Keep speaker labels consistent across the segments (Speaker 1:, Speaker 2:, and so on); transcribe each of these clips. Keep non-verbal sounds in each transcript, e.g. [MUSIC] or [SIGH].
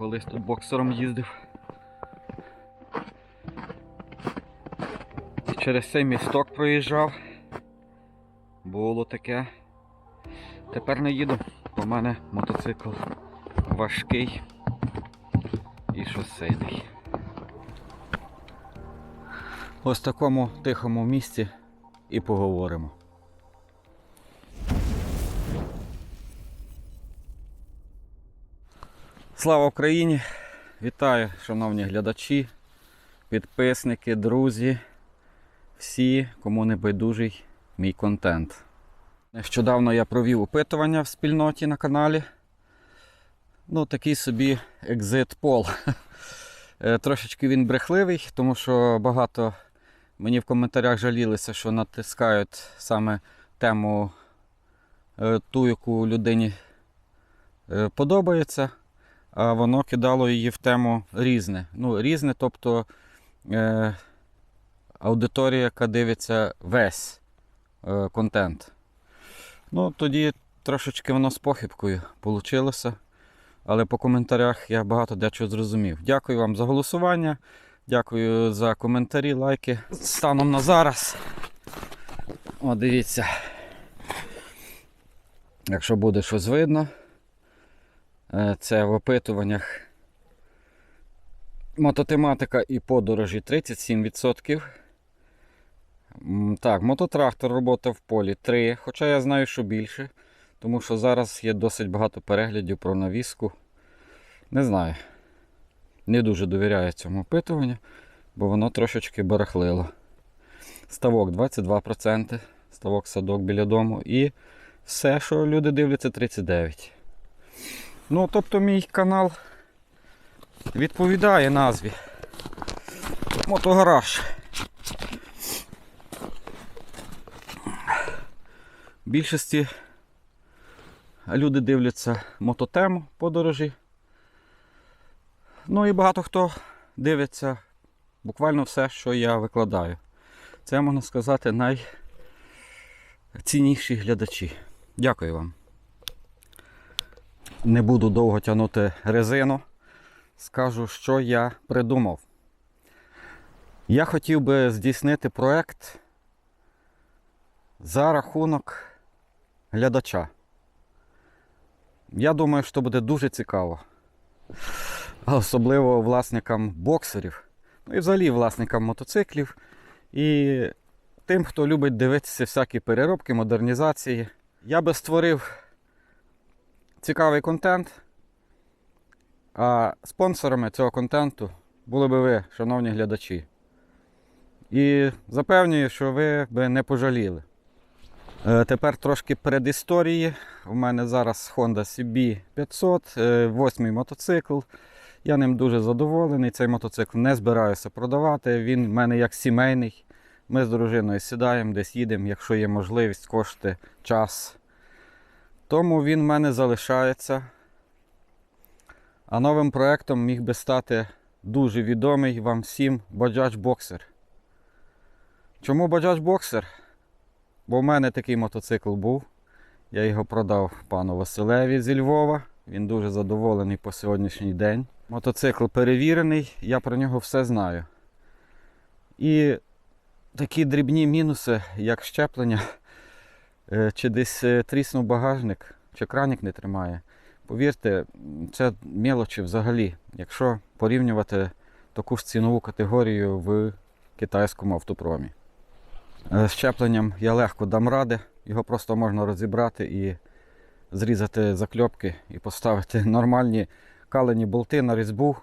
Speaker 1: колись тут боксером їздив. І через цей місток проїжджав. Було таке. Тепер не їду, бо мене мотоцикл важкий і шосейний. Ось в такому тихому місці і поговоримо. Слава Україні! Вітаю, шановні глядачі, підписники, друзі, всі, кому не байдужий мій контент. Нещодавно я провів опитування в спільноті на каналі. Ну, такий собі екзит пол. Трошечки він брехливий, тому що багато мені в коментарях жалілися, що натискають саме тему е, ту, яку людині е, подобається, воно кидало її в тему різне. Ну, різне, тобто е, аудиторія, яка дивиться весь е, контент. Ну, тоді трошечки воно з похибкою вийшло. Але по коментарях я багато дечого зрозумів. Дякую вам за голосування. Дякую за коментарі, лайки. Станом на зараз. О, дивіться. Якщо буде щось видно, це в опитуваннях мототематика і подорожі 37%. Так, мототрактор робота в полі 3, хоча я знаю, що більше, тому що зараз є досить багато переглядів про навіску. Не знаю. Не дуже довіряю цьому опитуванню, бо воно трошечки барахлило. Ставок 22%, ставок садок біля дому і все, що люди дивляться, 39%. Ну, тобто мій канал відповідає назві. Мотогараж. Більшості люди дивляться мототему подорожі. Ну і багато хто дивиться буквально все, що я викладаю. Це можна сказати найцінніші глядачі. Дякую вам. Не буду довго тягнути резину. Скажу, що я придумав. Я хотів би здійснити проект за рахунок глядача. Я думаю, що буде дуже цікаво. Особливо власникам боксерів, ну і взагалі власникам мотоциклів. І тим, хто любить дивитися всякі переробки, модернізації. Я би створив цікавий контент. А спонсорами цього контенту були би ви, шановні глядачі. І запевнюю, що ви би не пожаліли. Е, Тепер трошки передісторії. У мене зараз Honda CB 500, е, восьмий мотоцикл. Я ним дуже задоволений. Цей мотоцикл не збираюся продавати. Він в мене як сімейний. Ми з дружиною сідаємо, десь їдемо, якщо є можливість, кошти, час. Тому він в мене залишається. А новим проектом міг би стати дуже відомий вам всім Bajaj Boxer. Чому Bajaj Boxer? Бо в мене такий мотоцикл був. Я його продав пану Василеві зі Львова. Він дуже задоволений по сьогоднішній день. Мотоцикл перевірений, я про нього все знаю. І такі дрібні мінуси, як щеплення, чи десь е, тріснув багажник, чи кранік не тримає. Повірте, це мелочі взагалі, якщо порівнювати таку ж цінову категорію в китайському автопромі. Е, З щепленням я легко дам ради, його просто можна розібрати і зрізати закльопки і поставити нормальні калені болти на різьбу,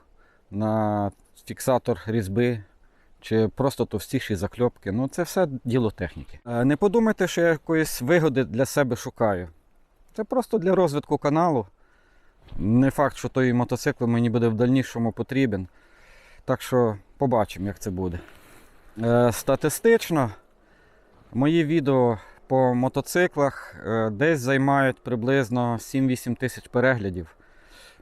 Speaker 1: на фіксатор різьби чи просто товстіші закльопки. Ну це все діло техніки. Е, Не подумайте, що я якоїсь вигоди для себе шукаю. Це просто для розвитку каналу. Не факт, що той мотоцикл мені буде в дальнішому потрібен. Так що побачимо, як це буде. Е, Статистично мої відео по мотоциклах е, десь займають приблизно 7-8 тисяч переглядів.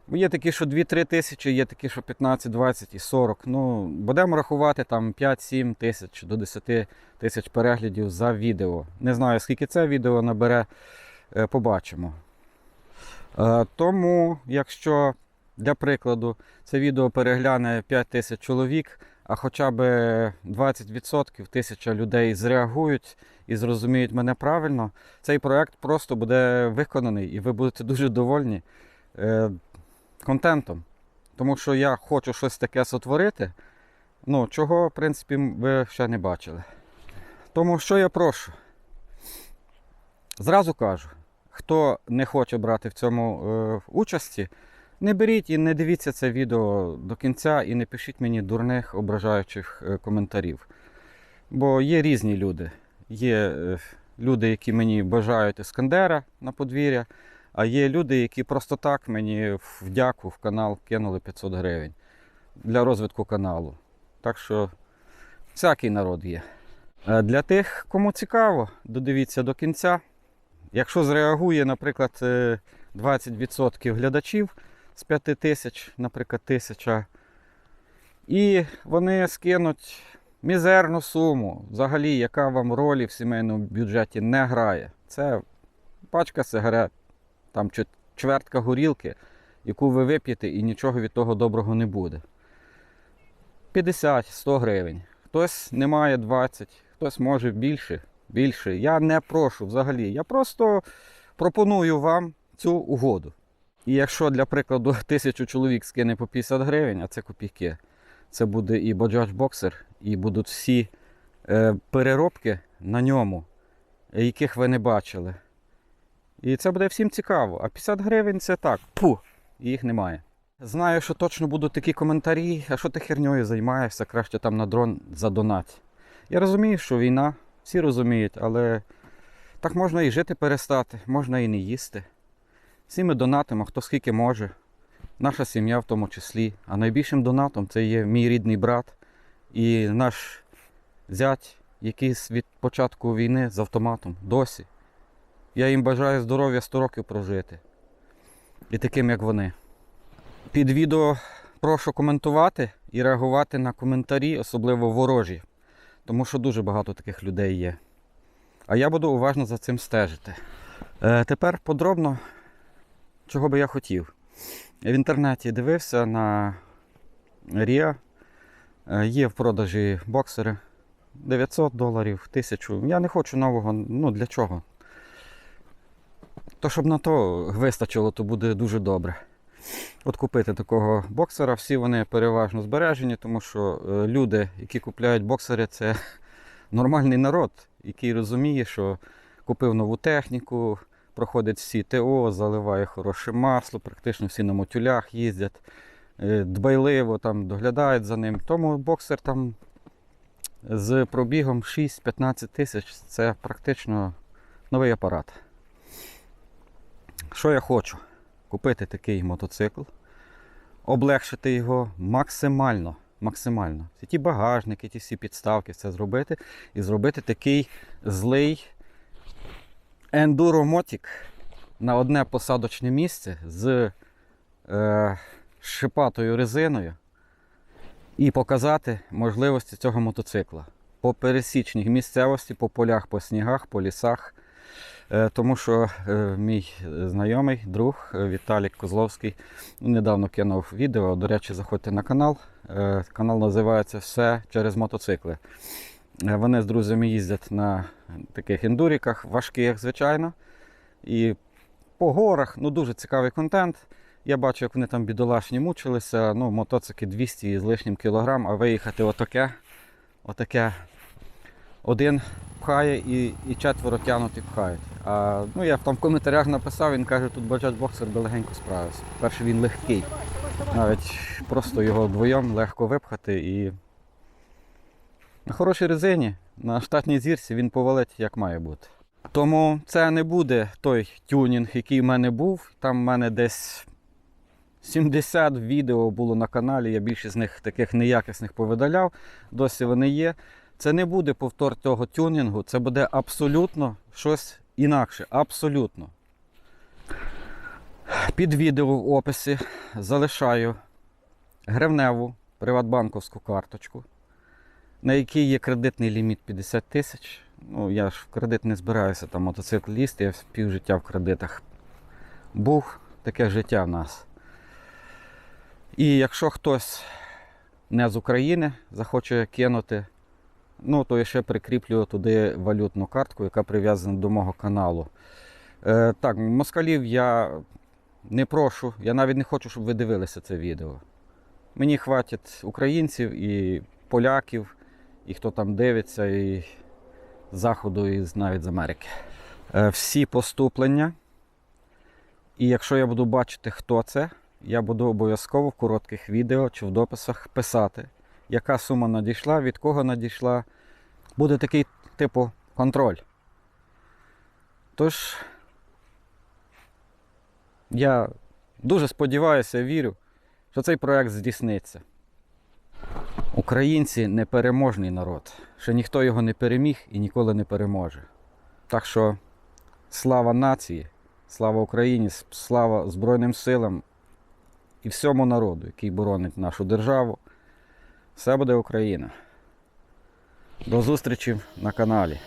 Speaker 1: Є такі, що 2-3 тисячі, є такі, що 15, 20 і 40. Ну, будемо рахувати там 5-7 тисяч до 10 тисяч переглядів за відео. Не знаю, скільки це відео набере, е, побачимо. Е, Тому, якщо Для прикладу, це відео перегляне 5 тисяч чоловік, а хоча б 20% тисяча людей зреагують і зрозуміють мене правильно, цей проект просто буде виконаний і ви будете дуже довольні е, контентом. Тому що я хочу щось таке сотворити, ну, чого, в принципі, ви ще не бачили. Тому що я прошу. Зразу кажу, хто не хоче брати в цьому е, участі, не беріть і не дивіться це відео до кінця і не пишіть мені дурних ображаючих е, коментарів. Бо є різні люди. Є е, люди, які мені бажають Іскандера на подвір'я, а є люди, які просто так мені в дяку в канал кинули 500 гривень для розвитку каналу. Так що всякий народ є. Е, Для тих, кому цікаво, додивіться до кінця. Якщо зреагує, наприклад, е, 20% глядачів з 5 тисяч, наприклад, тисяча, і вони скинуть мізерну суму, взагалі, яка вам ролі в сімейному бюджеті не грає. Це пачка сигарет, там чвертка горілки, яку ви вип'єте і нічого від того доброго не буде. 50-100 гривень. Хтось не має 20, хтось може більше. більше. Я не прошу взагалі. Я просто пропоную вам цю угоду. І якщо, для прикладу, [LAUGHS] тисячу чоловік скине по 50 гривень, а це копійки, це буде і Bajaj Boxer, і будуть всі е, переробки на ньому, яких ви не бачили. І це буде всім цікаво. А 50 гривень це так, пу, їх немає. Знаю, що точно будуть такі коментарі, а що ти херньою займаєшся, краще там на дрон задонать. Я розумію, що війна, всі розуміють, але так можна і жити перестати, можна і не їсти. Всі ми донатимо, хто скільки може, наша сім'я в тому числі. А найбільшим донатом це є мій рідний брат і наш зять, який від початку війни з автоматом досі. Я їм бажаю здоров'я 100 років прожити. І таким, як вони. Під відео прошу коментувати і реагувати на коментарі, особливо ворожі, тому що дуже багато таких людей є. А я буду уважно за цим стежити. Е, тепер подробно, чого би я хотів. В інтернеті дивився на Ріа. Е, є в продажі боксери 900 доларів, 1000. Я не хочу нового. Ну для чого? То, щоб на то вистачило, то буде дуже добре. От купити такого боксера, всі вони переважно збережені, тому що е, люди, які купляють боксери, це [LAUGHS] нормальний народ, який розуміє, що купив нову техніку, проходить всі ТО, заливає хороше масло, практично всі на мотюлях їздять, е, дбайливо там доглядають за ним. Тому боксер там з пробігом 6-15 тисяч це практично новий апарат. Що я хочу? Купити такий мотоцикл, облегшити його максимально. максимально. Всі ті багажники, ті всі підставки, все зробити. І зробити такий злий ендуромотик на одне посадочне місце з е, шипатою резиною і показати можливості цього мотоцикла по пересічній місцевості, по полях, по снігах, по лісах. Е, Тому що е, мій знайомий, друг е, Віталік Козловський ну, недавно кинув відео. До речі, заходьте на канал. Е, Канал називається Все через мотоцикли. Е, Вони з друзями їздять на таких ендуріках, важких, звичайно. І по горах ну, дуже цікавий контент. Я бачу, як вони там бідолашні мучилися. Ну, мотоцикли 200 з лишнім кілограм, а виїхати отаке, отаке один пхає і, і четверо тягнуть і пхають. А, ну, я там в коментарях написав, він каже, тут Boxer би легенько справився. Перше він легкий. Навіть просто його вдвоєм легко випхати і на хорошій резині, на штатній зірці він повалить як має бути. Тому це не буде той тюнінг, який в мене був. Там в мене десь 70 відео було на каналі, я більше з них таких неякісних повидаляв. Досі вони є. Це не буде повтор того тюнінгу, це буде абсолютно щось інакше. Абсолютно. Під відео в описі залишаю гривневу приватбанковську карточку, на якій є кредитний ліміт 50 тисяч. Ну, я ж в кредит не збираюся там мотоцикліст, я півжиття в кредитах був. Таке життя в нас. І якщо хтось не з України захоче кинути, ну то я ще прикріплю туди валютну картку, яка прив'язана до мого каналу. Е, так, москалів я не прошу, я навіть не хочу, щоб ви дивилися це відео. Мені хватить українців і поляків, і хто там дивиться, і з Заходу, і навіть з Америки. Е, всі поступлення. І якщо я буду бачити, хто це, я буду обов'язково в коротких відео чи в дописах писати, яка сума надійшла, від кого надійшла. Буде такий, типу, контроль. Тож, я дуже сподіваюся, вірю, що цей проект здійсниться. Українці непереможний народ. Ще ніхто його не переміг і ніколи не переможе. Так що слава нації, слава Україні, слава Збройним силам і всьому народу, який боронить нашу державу. Все буде Україна. До зустрічі на каналі.